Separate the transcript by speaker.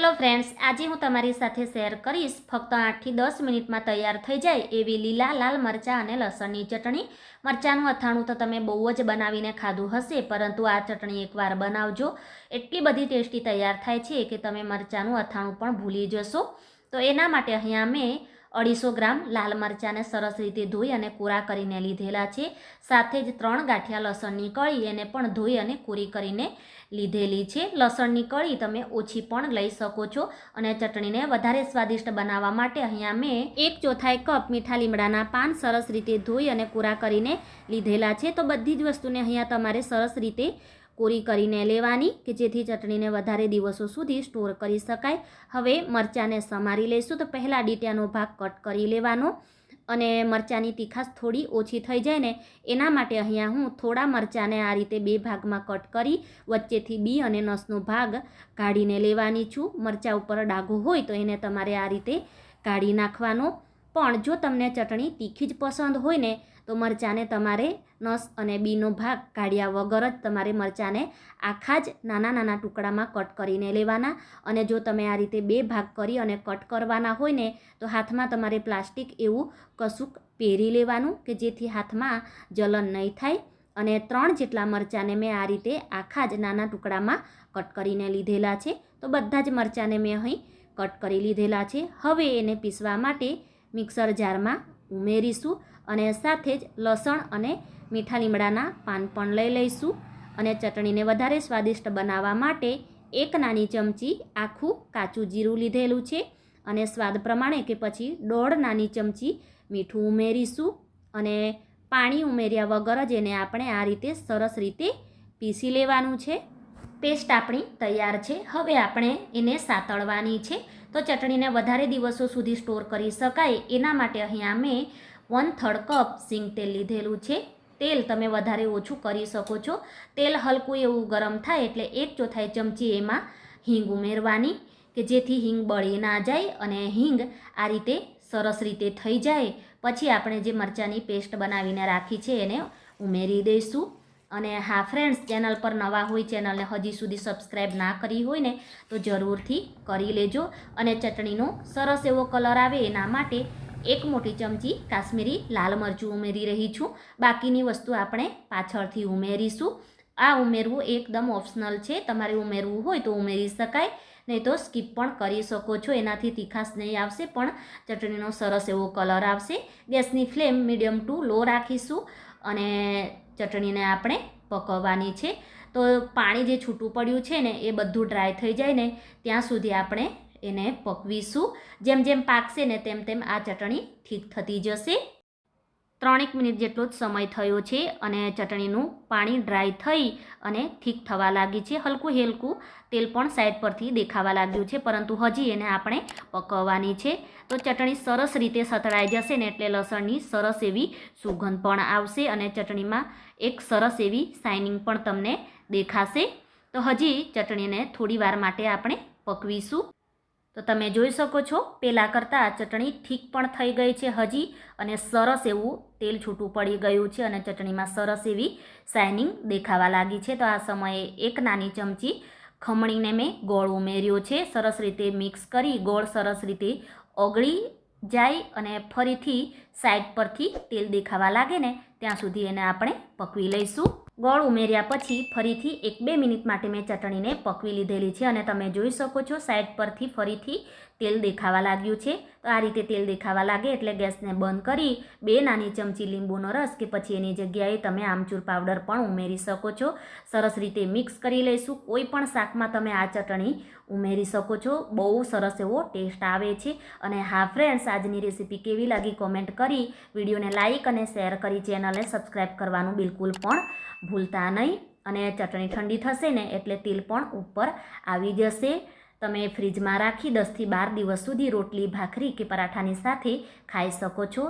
Speaker 1: Hello friends, આજે હું તમારી સાથે શેર કરીશ ફક્ત આઠથી દસ મિનિટમાં તૈયાર થઈ જાય એવી લીલા, લાલ મરચાં અને લસણની ચટણી. મરચાંનું અથાણું તો તમે બહુ જ બનાવીને ખાધું હશે, પરંતુ આ ચટણી એકવાર બનાવજો. એટલી બધી ટેસ્ટી તૈયાર થાય છે કે તમે મરચાંનું અથાણું પણ ભૂલી જશો. તો એના માટે અહીંયા મેં અઢીસો ગ્રામ લાલ મરચાંને સરસ રીતે ધોઈ અને કોરા કરીને લીધેલા છે. સાથે જ ત્રણ ગાંઠિયા લસણની કળી એને પણ ધોઈ અને કોરી કરીને લીધેલી છે. લસણની કળી તમે ઓછી પણ લઈ શકો છો અને ચટણીને વધારે સ્વાદિષ્ટ બનાવવા માટે અહીંયા મેં એક ચોથાઈ કપ મીઠા લીમડાના પાન સરસ રીતે ધોઈ અને કોરા કરીને લીધેલા છે. તો બધી જ વસ્તુને અહીંયા તમારે સરસ રીતે કોરી કરીને લેવાની કે જેથી ચટણીને વધારે દિવસો સુધી સ્ટોર કરી શકાય. હવે મરચાંને સમારી લઈશું. તો પહેલાં ડીટિયાનો ભાગ કટ કરી લેવાનો અને મરચાંની તીખાશ થોડી ઓછી થઈ જાય ને એના માટે અહીંયા હું થોડા મરચાંને આ રીતે બે ભાગમાં કટ કરી વચ્ચેથી બી અને નસનો ભાગ કાઢીને લેવાની છું. મરચાં ઉપર ડાઘો હોય તો એને તમારે આ રીતે કાઢી નાખવાનો. પણ જો તમને ચટણી તીખી જ પસંદ હોય ને, તો મરચાંને તમારે નસ અને બીનો ભાગ કાઢ્યા વગર જ તમારે મરચાંને આખા જ નાના નાના ટુકડામાં કટ કરીને લેવાના. અને જો તમે આ રીતે બે ભાગ કરી અને કટ કરવાના હોય ને, તો હાથમાં તમારે પ્લાસ્ટિક એવું કશુંક પહેરી લેવાનું કે જેથી હાથમાં જલન નહીં થાય. અને ત્રણ જેટલા મરચાંને મેં આ રીતે આખા જ નાના ટુકડામાં કટ કરીને લીધેલા છે. તો બધા જ મરચાંને મેં અહીં કટ કરી લીધેલા છે. હવે એને પીસવા માટે મિક્સર જારમાં ઉમેરીશું અને સાથે જ લસણ અને મીઠા લીમડાના પાન પણ લઈ લઈશું. અને ચટણીને વધારે સ્વાદિષ્ટ બનાવવા માટે એક નાની ચમચી આખું કાચું જીરું લીધેલું છે અને સ્વાદ પ્રમાણે કે પછી દોઢ નાની ચમચી મીઠું ઉમેરીશું અને પાણી ઉમેર્યા વગર જ એને આપણે આ રીતે સરસ રીતે પીસી લેવાનું છે. પેસ્ટ આપણી તૈયાર છે. હવે આપણે એને સાતળવાની છે. તો ચટણીને વધારે દિવસો સુધી સ્ટોર કરી શકાય. એના માટે અહીંયા મેં વન થર્ડ કપ સિંગ તેલ લીધેલું છે. તેલ તમે વધારે ઓછું કરી શકો છો. તેલ હલકું એવું ગરમ થાય એટલે એક ચોથાઈ ચમચી એમાં હિંગ ઉમેરવાની, કે જેથી હિંગ બળી ના જાય અને હિંગ આ રીતે સરસ રીતે થઈ જાય. પછી આપણે જે મરચાંની પેસ્ટ બનાવીને રાખી છે એને ઉમેરી દઈશું. અને હા ફ્રેન્ડ્સ ચેનલ પર નવા હોય ચેનલને હજી સુધી સબસ્ક્રાઈબ ના કરી હોય ને, તો જરૂરથી કરી લેજો. અને ચટણીનો સરસ એવો કલર આવે, એના માટે એક મોટી ચમચી કાશ્મીરી લાલ મરચું ઉમેરી રહી છું. બાકીની વસ્તુ આપણે પાછળથી ઉમેરીશું. આ ઉમેરવું એકદમ ઓપ્શનલ છે. તમારે ઉમેરવું હોય તો ઉમેરી શકાય, નહીં તો સ્કીપ પણ કરી શકો છો. એનાથી તીખાશ નહીં આવશે, પણ ચટણીનો સરસ એવો કલર આવશે. ગેસની ફ્લેમ મીડિયમ ટુ લો રાખીશું. અને ચટણીને આપણે પકવવાની છે. તો પાણી જે છૂટું પડ્યું છે ને, એ બધું ડ્રાય થઈ જાય ને, ત્યાં સુધી આપણે એને પકવીશું. જેમ જેમ પાકશે ને, તેમ તેમ આ ચટણી ઠીક થતી જશે. ત્રણેક મિનિટ જેટલો જ સમય થયો છે અને ચટણીનું પાણી ડ્રાય થઈ અને ઠીક થવા લાગી છે. હલકું હેલકું તેલ પણ સાઈડ પરથી દેખાવા લાગ્યું છે, પરંતુ હજી એને આપણે પકવવાની છે. તો ચટણી સરસ રીતે સતળાઈ જશે ને એટલે લસણની સરસ એવી સુગંધ પણ આવશે અને ચટણીમાં એક સરસ એવી શાઇનિંગ પણ તમને દેખાશે. તો હજી ચટણીને થોડી વાર માટે આપણે પકવીશું. તો તમે જોઈ શકો છો પહેલાં કરતાં ચટણી ઠીક પણ થઈ ગઈ છે હજી અને સરસ એવું તેલ છૂટું પડી ગયું છે અને ચટણીમાં સરસ એવી શાઇનિંગ દેખાવા લાગી છે. તો આ સમયે એક નાની ચમચી ખમણીને મેં ગોળ ઉમેર્યો છે. સરસ રીતે મિક્સ કરી ગોળ સરસ રીતે ઓગળી જાય અને ફરીથી સાઈડ પરથી તેલ દેખાવા લાગે ને, ત્યાં સુધી એને આપણે પકવી લઈશું. ગોળ ઉમેર્યા પછી ફરીથી એક બે મિનિટ માટે મેં ચટણીને પકવી લીધેલી છે અને તમે જોઈ શકો છો સાઈડ પરથી ફરીથી તેલ દેખાવા લાગ્યું છે. તો આ રીતે તેલ દેખાવા લાગે એટલે ગેસને બંધ કરી બે નાની ચમચી લીંબુનો રસ કે પછી એની જગ્યાએ તમે આમચૂર પાવડર પણ ઉમેરી શકો છો. સરસ રીતે મિક્સ કરી લઈશું. કોઈ પણ શાકમાં તમે આ ચટણી ઉમેરી શકો છો. બહુ સરસ એવો ટેસ્ટ આવે છે. અને હા ફ્રેન્ડ્સ આજની રેસીપી કેવી લાગી કોમેન્ટ કરી વિડીયોને લાઇક અને શેર કરી ચેનલને સબસ્ક્રાઈબ કરવાનું બિલકુલ પણ ભૂલતા નહીં. અને ચટણી ઠંડી થશે ને એટલે તેલ પણ ઉપર આવી જશે. તમે ફ્રીજમાં રાખી દસથી બાર દિવસ સુધી રોટલી, ભાખરી કે પરાઠાની સાથે ખાઈ શકો છો.